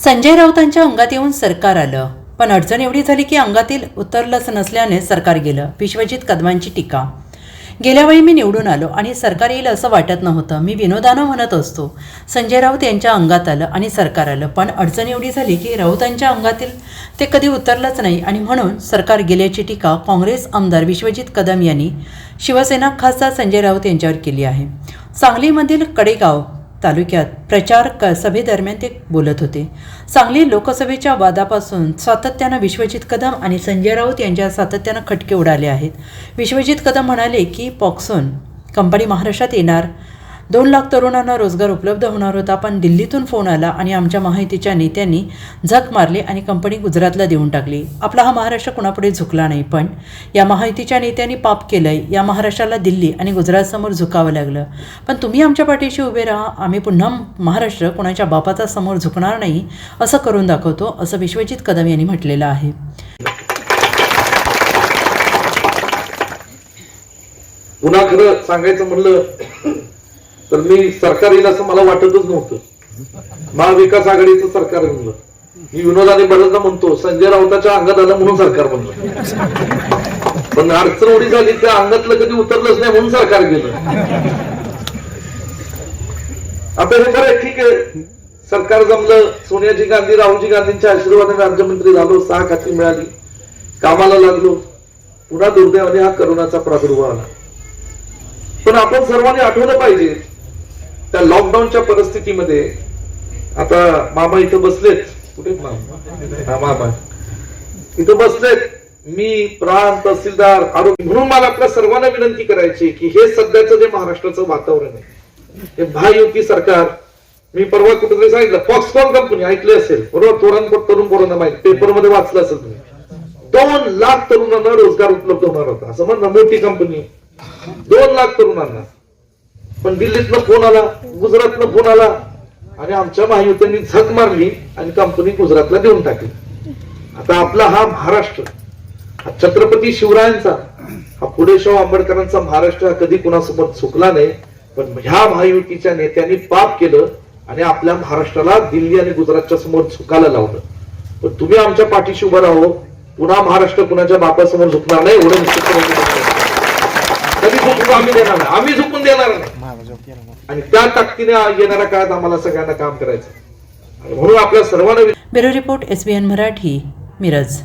संजय राऊतांच्या अंगात येऊन सरकार आलं. पण अडचण एवढी झाली की अंगातील उतरलंच नसल्याने सरकार गेलं. विश्वजित कदमांची टीका. गेल्या वेळी मी निवडून आलो आणि सरकार येईल असं वाटत नव्हतं. मी विनोदानं म्हणत असतो संजय राऊत यांच्या अंगात आलं आणि सरकार आलं. पण अडचण एवढी झाली की राऊतांच्या अंगातील ते कधी उतरलंच नाही आणि म्हणून सरकार गेल्याची टीका काँग्रेस आमदार विश्वजित कदम यांनी शिवसेना खासदार संजय राऊत यांच्यावर केली आहे. सांगलीमधील कडेगाव तालुक्यात प्रचार क सभेदरम्यान ते बोलत होते. सांगली लोकसभेच्या वादापासून सातत्यानं विश्वजित कदम आणि संजय राऊत यांच्या सातत्यानं खटके उडाले आहेत. विश्वजित कदम म्हणाले की पॉक्सोन कंपनी महाराष्ट्रात येणार दोन लाख तरुणांना रोजगार उपलब्ध होणार होता पण दिल्लीतून फोन आला आणि आमच्या माहितीच्या नेत्यांनी झक मारली आणि कंपनी गुजरातला देऊन टाकली. आपला हा महाराष्ट्र कुणापुढे झुकला नाही पण या माहितीच्या नेत्यांनी पाप केलंय. या महाराष्ट्राला दिल्ली आणि गुजरातसमोर झुकावं लागलं. पण तुम्ही आमच्या पाठीशी उभे राहा. आम्ही पुन्हा महाराष्ट्र कोणाच्या बापाचा समोर झुकणार नाही असं करून दाखवतो असं विश्वजित कदम यांनी म्हटलेलं आहे. पुन्हा खरं सांगायचं म्हणलं तर मी सरकार येईल असं मला वाटतच नव्हतं. महाविकास आघाडीचं सरकार आहे म्हणलं. मी विनोदाने बऱ्याचदा म्हणतो संजय राऊताच्या अंगात आलं म्हणून सरकार बनलं पण अडचण उडी झाली त्या अंगातलं कधी उतरलंच नाही म्हणून सरकार गेलं. आता हे बरं आहे, ठीक आहे. सरकार जमलं सोनियाजी गांधी राहुलजी गांधींच्या आशीर्वादाने राज्यमंत्री झालो सहा खाती मिळाली. कामाला लागलो. पुन्हा दुर्दैवाने हा करोनाचा प्रादुर्भाव आला. पण आपण सर्वांनी आठवलं पाहिजे त्या लॉकडाऊनच्या परिस्थितीमध्ये आता मामा इथं बसलेत. कुठे मामा? मामा. इथं बसलेत. मी प्राण तहसीलदार आरोग्य म्हणून मला आपल्या सर्वांना विनंती करायची की हे सध्याचं जे महाराष्ट्राचं वातावरण आहे हे महायुती सरकार मी परवा कुठेतरी सांगितलं फॉक्सकॉन कंपनी ऐकली असेल. बरोबर? तरुण तरुण पोरांना माहिती पेपरमध्ये वाचलं असेल तुम्ही. दोन लाख तरुणांना रोजगार उपलब्ध होणार होता. असं म्हणणं मोठी कंपनी दोन लाख तरुणांना. पण दिल्लीतनं फोन आला गुजरातनं फोन आला. आणि आमच्या महायुतींनी झक मारली आणि कंपनी गुजरातला देऊन टाकली. आता आपला हा महाराष्ट्र हा छत्रपती शिवरायांचा हा पुढे शाहू आंबेडकरांचा महाराष्ट्र हा कधी कुणासोबत चुकला नाही पण ह्या महायुतीच्या नेत्यांनी पाप केलं आणि आपल्या महाराष्ट्राला दिल्ली आणि गुजरातच्या समोर झुकायला लावलं. पण तुम्ही आमच्या पाठीशी उभं राहो पुन्हा महाराष्ट्र कुणाच्या बापासमोर झुकणार नाही एवढं निश्चित कधी झुकून आम्ही देणार नाही. आम्ही झुकून देणार नाही. आणि त्या ताकदीने येणाऱ्या काळात आम्हाला सगळ्यांना काम करायचं आणि म्हणून आपल्या सर्वांना bureau report S B N Marathi Miraj.